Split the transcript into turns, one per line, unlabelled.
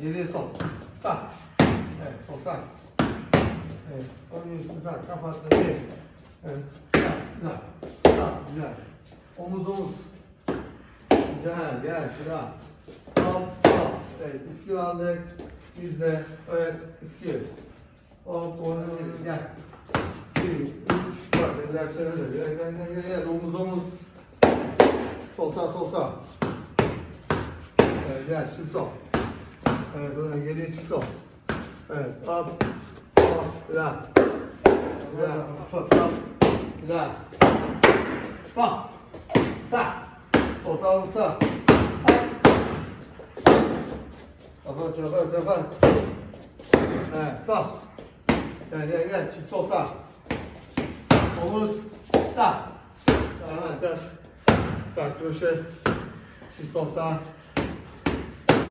geriye sol. Sağ. Evet, sol sağ. Evet, üstü sağ. Kapattı. Bir. Evet. Sağ, güzel. Sağ, güzel. Omuz omuz. Güzel, gel, şuna. Hop, hop. Evet, iski aldık. Biz de, evet, iski. Hop, onu gel. Bir, üç, dört. Eller çenedir. Gel, gel, gel, gel. Omuz omuz. Sol sağ, sol sağ. Evet, gel, çift sol. Evet, böyle geriye çift sol. Evet, hop, hop, güzel. Güzel, hop, hop. Sağ, sağ. Sağ, sol sağ. Kafanı sıra koy, sıra koy. Evet, sağ. Gel, gel, gel, çift sol sağ. Omuz, sağ. Hemen biraz. Sağ kroşe. Çift sol sağ.